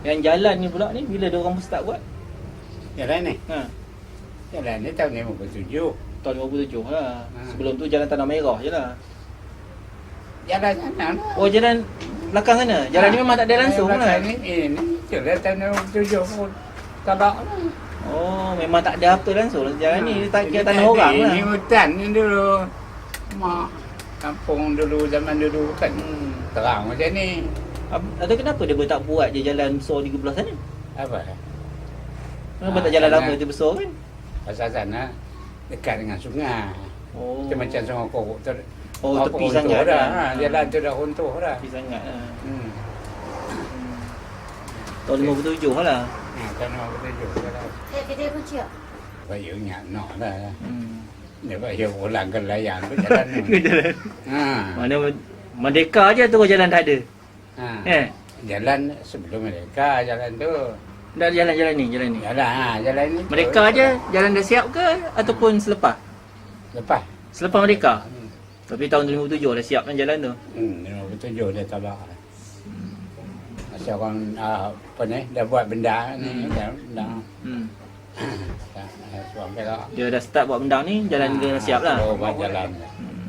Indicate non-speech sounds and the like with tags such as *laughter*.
Yang jalan ni pula ni bila dia orang start buat? Jalan ni. Ha. Jalan ni tahun 57. Tahun 57 lah. Ha. Sebelum tu jalan Tanah Merah je lah. Jalan sana lah. Oh jalan belakang sana. Jalan ni memang tak ada langsung Jalan lah. Ni, ini jalan tahun 57 pun. Tabak lah. Oh memang tak ada apa langsung lah jalan ni. Dia tak kira tanah orang lah. Ini hutan ni dulu. Mak kampung dulu zaman dulu kan Hmm. terang macam ni. Atau kenapa dia boleh tak buat je jalan besar di belah sana? Apa? Kenapa Ah, tak jalan sana. lama tu besar kan? Pasal sana dekat dengan sungai. Oh. Dia macam sungai korok tu. Oh, apa tepi sangat dah. kan? Ha, jalan tu dah runtuh dah. Tepi sangat lah. Hmm. Tahun 57 lah. Ha, tanah betul dah. Eh, kedai kunci tak? Bayu ingat nak lah. Hmm. Dia bayu ulang ke layan tu *laughs* jalan ni. jalan. Ha. Mana Merdeka je terus jalan tak ada. ha. Eh, Jalan sebelum mereka jalan tu. dah jalan-jalan ni, jalan ni. Jalan ha, jalan ni. tu. Merdeka je jalan dah siap ke ataupun selepas? Lepas. Selepas merdeka. Hmm. Tapi tahun 2007 dah siap kan jalan tu. Hmm, 57 dia tabak. Masa orang ah, apa ni dah buat benda ni Hmm. dah dah Hmm. Dah. Dia dah start buat benda ni, jalan dia dah siap lah. Oh, buat jalan. Hmm.